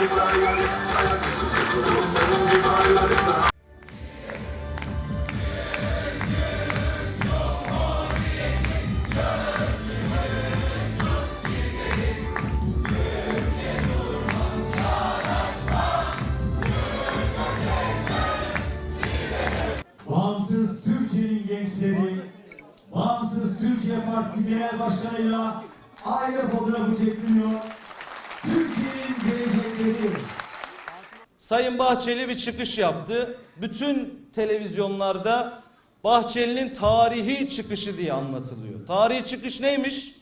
Bağımsız Türkiye'nin gençleri, Bağımsız Türkiye Partisi Genel Başkanı'yla aynı fotoğrafı çekiliyor. Türkiye'nin geleceği gelecekleri. Sayın Bahçeli bir çıkış yaptı. Bütün televizyonlarda Bahçeli'nin tarihi çıkışı diye anlatılıyor. Tarihi çıkış neymiş?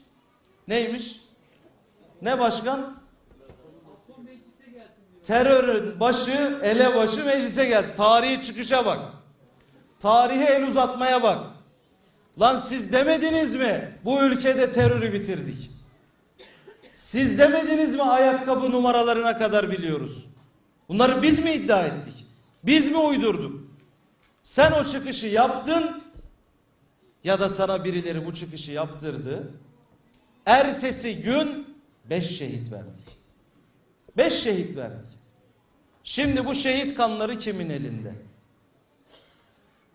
Neymiş? Ne başkan? Terörün başı, elebaşı meclise gelsin. Tarihi çıkışa bak. Tarihe el uzatmaya bak. Lan siz demediniz mi? Bu ülkede terörü bitirdik. Siz demediniz mi ayakkabı numaralarına kadar biliyoruz? Bunları biz mi iddia ettik? Biz mi uydurduk? Sen o çıkışı yaptın ya da sana birileri bu çıkışı yaptırdı. Ertesi gün beş şehit verdik. Beş şehit verdik. Şimdi bu şehit kanları kimin elinde?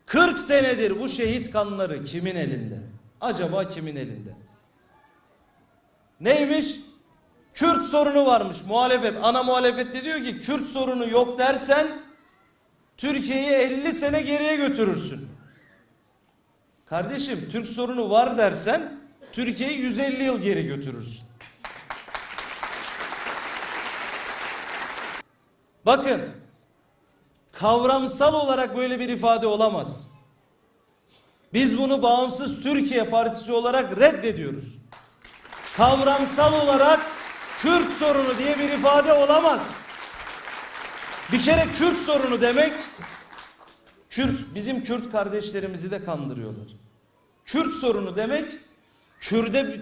40 senedir bu şehit kanları kimin elinde? Acaba kimin elinde? Neymiş? Kürt sorunu varmış muhalefet. Ana muhalefet de diyor ki Kürt sorunu yok dersen Türkiye'yi 50 sene geriye götürürsün. Kardeşim Türk sorunu var dersen Türkiye'yi 150 yıl geri götürürsün. Bakın kavramsal olarak böyle bir ifade olamaz. Biz bunu bağımsız Türkiye Partisi olarak reddediyoruz. Kavramsal olarak Kürt sorunu diye bir ifade olamaz. Bir kere Kürt sorunu demek Kürt bizim Kürt kardeşlerimizi de kandırıyorlar. Kürt sorunu demek Kürde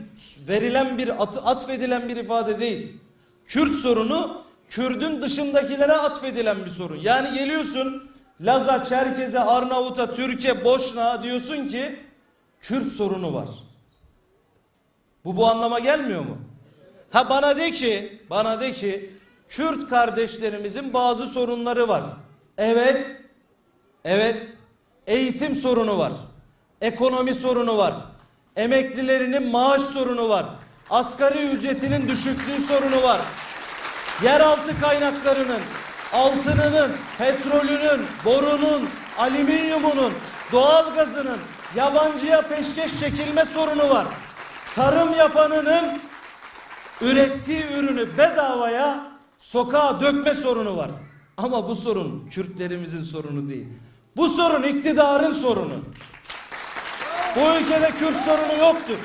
verilen bir at, atfedilen bir ifade değil. Kürt sorunu Kürdün dışındakilere atfedilen bir sorun. Yani geliyorsun Laza, Çerkez'e, Arnavut'a, Türkiye, Boşna diyorsun ki Kürt sorunu var. Bu bu anlama gelmiyor mu? Ha bana de ki, bana de ki Kürt kardeşlerimizin bazı sorunları var. Evet. Evet. Eğitim sorunu var. Ekonomi sorunu var. Emeklilerinin maaş sorunu var. Asgari ücretinin düşüklüğü sorunu var. Yeraltı kaynaklarının, altınının, petrolünün, borunun, alüminyumunun, doğalgazının yabancıya peşkeş çekilme sorunu var. Tarım yapanının ürettiği ürünü bedavaya sokağa dökme sorunu var. Ama bu sorun Kürtlerimizin sorunu değil. Bu sorun iktidarın sorunu. Bu ülkede Kürt sorunu yoktur.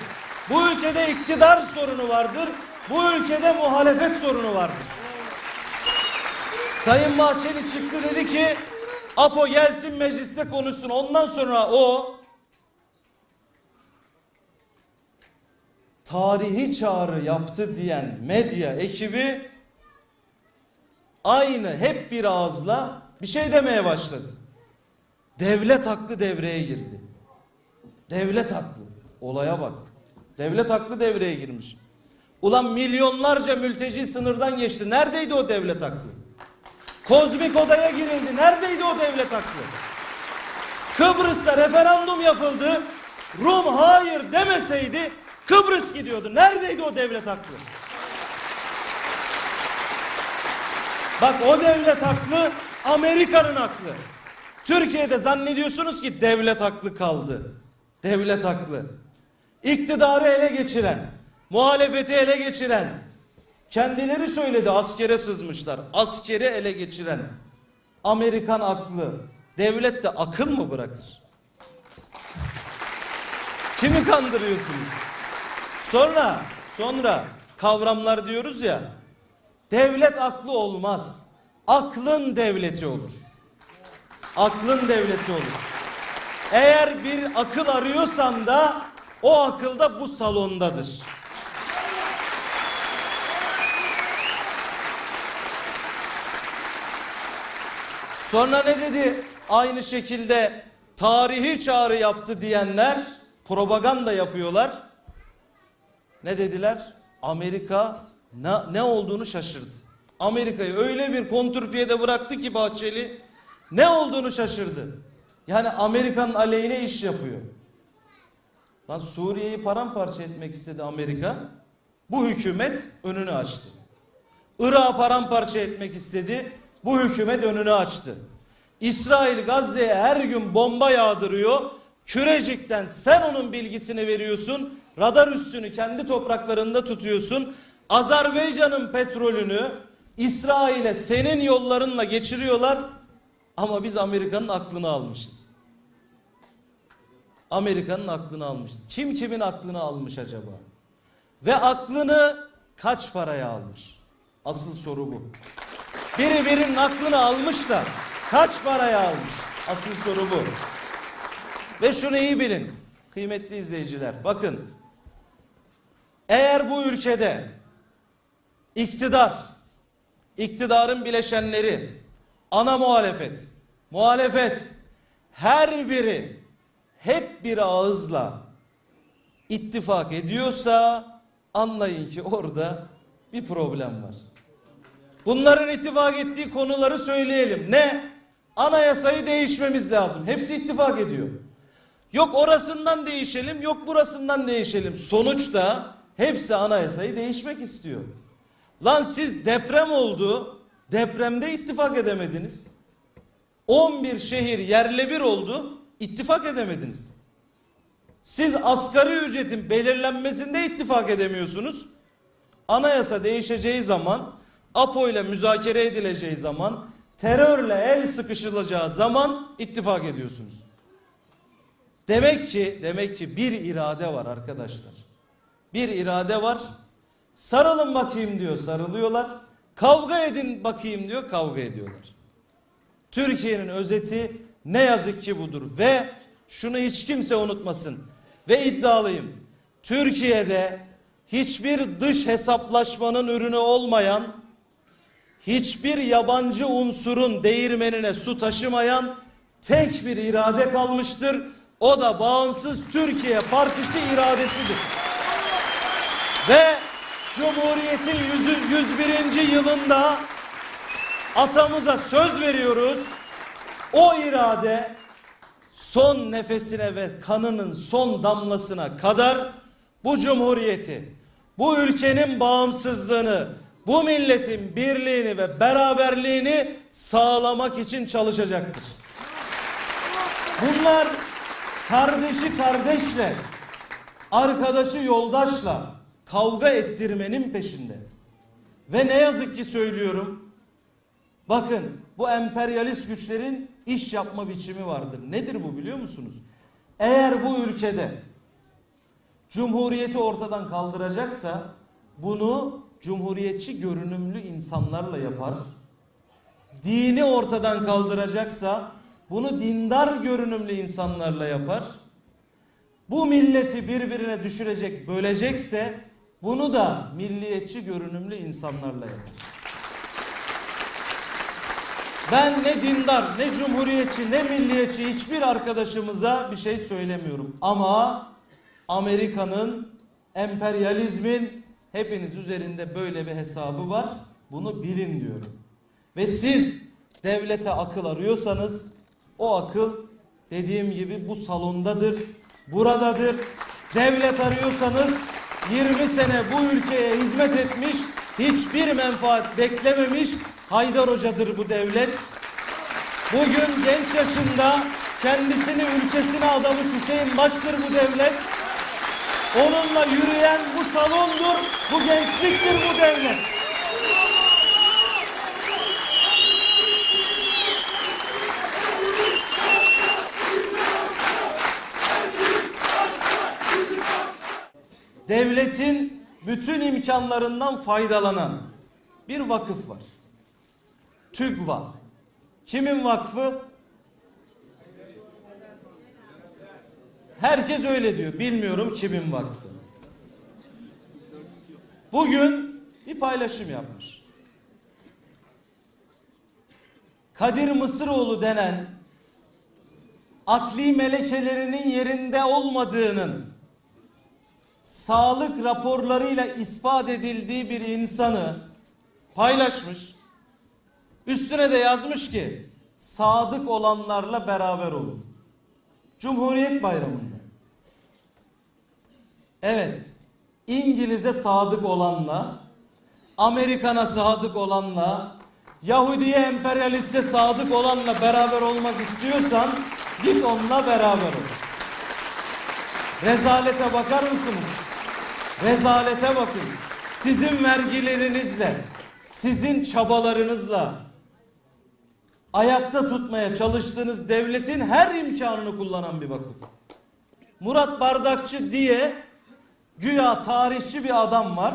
Bu ülkede iktidar sorunu vardır. Bu ülkede muhalefet sorunu vardır. Sayın Bahçeli çıktı dedi ki APO gelsin mecliste konuşsun. Ondan sonra o tarihi çağrı yaptı diyen medya ekibi aynı hep bir ağızla bir şey demeye başladı. Devlet haklı devreye girdi. Devlet haklı. Olaya bak. Devlet haklı devreye girmiş. Ulan milyonlarca mülteci sınırdan geçti. Neredeydi o devlet haklı? Kozmik odaya girildi. Neredeydi o devlet haklı? Kıbrıs'ta referandum yapıldı. Rum hayır demeseydi Kıbrıs gidiyordu. Neredeydi o devlet haklı? Bak o devlet haklı, Amerika'nın haklı. Türkiye'de zannediyorsunuz ki devlet haklı kaldı. Devlet haklı. İktidarı ele geçiren, muhalefeti ele geçiren, kendileri söyledi askere sızmışlar. Askeri ele geçiren Amerikan aklı. Devlet de akıl mı bırakır? Kimi kandırıyorsunuz? Sonra, sonra kavramlar diyoruz ya. Devlet aklı olmaz. Aklın devleti olur. Aklın devleti olur. Eğer bir akıl arıyorsan da o akıl da bu salondadır. Sonra ne dedi? Aynı şekilde tarihi çağrı yaptı diyenler propaganda yapıyorlar. Ne dediler? Amerika ne, ne olduğunu şaşırdı. Amerika'yı öyle bir kontrpiyede bıraktı ki Bahçeli ne olduğunu şaşırdı. Yani Amerika'nın aleyhine iş yapıyor. Lan Suriye'yi paramparça etmek istedi Amerika. Bu hükümet önünü açtı. Irak'ı paramparça etmek istedi. Bu hükümet önünü açtı. İsrail Gazze'ye her gün bomba yağdırıyor. Kürecik'ten sen onun bilgisini veriyorsun. Radar üssünü kendi topraklarında tutuyorsun. Azerbaycan'ın petrolünü İsrail'e senin yollarınla geçiriyorlar. Ama biz Amerika'nın aklını almışız. Amerika'nın aklını almışız. Kim kimin aklını almış acaba? Ve aklını kaç paraya almış? Asıl soru bu. Biri birinin aklını almış da kaç paraya almış? Asıl soru bu. Ve şunu iyi bilin kıymetli izleyiciler. Bakın eğer bu ülkede iktidar, iktidarın bileşenleri, ana muhalefet, muhalefet her biri hep bir ağızla ittifak ediyorsa anlayın ki orada bir problem var. Bunların ittifak ettiği konuları söyleyelim. Ne? Anayasayı değişmemiz lazım. Hepsi ittifak ediyor. Yok orasından değişelim, yok burasından değişelim. Sonuçta hepsi anayasayı değişmek istiyor. Lan siz deprem oldu, depremde ittifak edemediniz. 11 şehir yerle bir oldu, ittifak edemediniz. Siz asgari ücretin belirlenmesinde ittifak edemiyorsunuz. Anayasa değişeceği zaman, APO ile müzakere edileceği zaman, terörle el sıkışılacağı zaman ittifak ediyorsunuz. Demek ki demek ki bir irade var arkadaşlar. Bir irade var. Sarılın bakayım diyor, sarılıyorlar. Kavga edin bakayım diyor, kavga ediyorlar. Türkiye'nin özeti ne yazık ki budur ve şunu hiç kimse unutmasın ve iddialıyım. Türkiye'de hiçbir dış hesaplaşmanın ürünü olmayan, hiçbir yabancı unsurun değirmenine su taşımayan tek bir irade kalmıştır. O da bağımsız Türkiye Partisi iradesidir. Ve Cumhuriyet'in 100. 101. yılında atamıza söz veriyoruz. O irade son nefesine ve kanının son damlasına kadar bu cumhuriyeti, bu ülkenin bağımsızlığını, bu milletin birliğini ve beraberliğini sağlamak için çalışacaktır. Bunlar kardeşi kardeşle, arkadaşı yoldaşla kavga ettirmenin peşinde. Ve ne yazık ki söylüyorum, Bakın bu emperyalist güçlerin iş yapma biçimi vardır. Nedir bu biliyor musunuz? Eğer bu ülkede cumhuriyeti ortadan kaldıracaksa bunu cumhuriyetçi görünümlü insanlarla yapar. Dini ortadan kaldıracaksa bunu dindar görünümlü insanlarla yapar. Bu milleti birbirine düşürecek, bölecekse bunu da milliyetçi görünümlü insanlarla yapar. Ben ne dindar, ne cumhuriyetçi, ne milliyetçi hiçbir arkadaşımıza bir şey söylemiyorum. Ama Amerika'nın, emperyalizmin hepiniz üzerinde böyle bir hesabı var. Bunu bilin diyorum. Ve siz devlete akıl arıyorsanız o akıl dediğim gibi bu salondadır, buradadır. Devlet arıyorsanız 20 sene bu ülkeye hizmet etmiş, hiçbir menfaat beklememiş Haydar Hoca'dır bu devlet. Bugün genç yaşında kendisini ülkesine adamış Hüseyin Baş'tır bu devlet. Onunla yürüyen bu salondur, bu gençliktir bu devlet. Devletin bütün imkanlarından faydalanan bir vakıf var. TÜGVA. Kimin vakfı? Herkes öyle diyor. Bilmiyorum kimin vakfı. Bugün bir paylaşım yapmış. Kadir Mısıroğlu denen akli melekelerinin yerinde olmadığının sağlık raporlarıyla ispat edildiği bir insanı paylaşmış. Üstüne de yazmış ki sadık olanlarla beraber olun. Cumhuriyet Bayramı'nda. Evet. İngiliz'e sadık olanla, Amerikan'a sadık olanla, Yahudiye emperyaliste sadık olanla beraber olmak istiyorsan git onunla beraber ol. Rezalete bakar mısınız? Rezalete bakın. Sizin vergilerinizle, sizin çabalarınızla ayakta tutmaya çalıştığınız devletin her imkanını kullanan bir vakıf. Murat Bardakçı diye güya tarihçi bir adam var.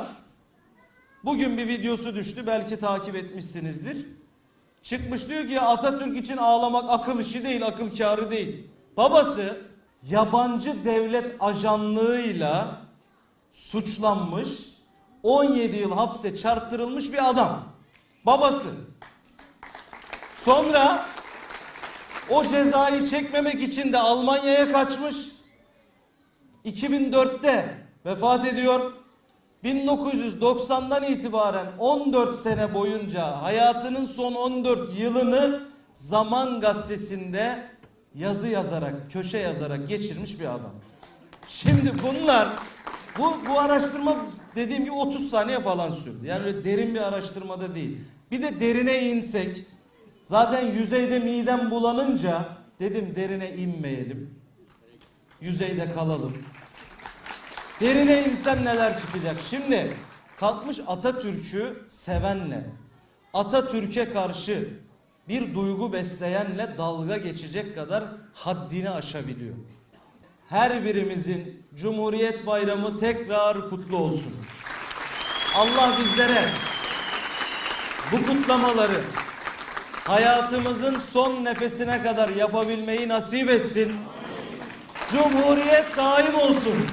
Bugün bir videosu düştü belki takip etmişsinizdir. Çıkmış diyor ki Atatürk için ağlamak akıl işi değil, akıl kârı değil. Babası yabancı devlet ajanlığıyla suçlanmış, 17 yıl hapse çarptırılmış bir adam. Babası. Sonra o cezayı çekmemek için de Almanya'ya kaçmış. 2004'te vefat ediyor. 1990'dan itibaren 14 sene boyunca hayatının son 14 yılını Zaman Gazetesi'nde yazı yazarak, köşe yazarak geçirmiş bir adam. Şimdi bunlar bu bu araştırma dediğim gibi 30 saniye falan sürdü. Yani öyle derin bir araştırmada değil. Bir de derine insek zaten yüzeyde midem bulanınca dedim derine inmeyelim. Yüzeyde kalalım. Derine insen neler çıkacak? Şimdi kalkmış Atatürk'ü sevenle, Atatürk'e karşı bir duygu besleyenle dalga geçecek kadar haddini aşabiliyor. Her birimizin Cumhuriyet Bayramı tekrar kutlu olsun. Allah bizlere bu kutlamaları hayatımızın son nefesine kadar yapabilmeyi nasip etsin. Cumhuriyet daim olsun.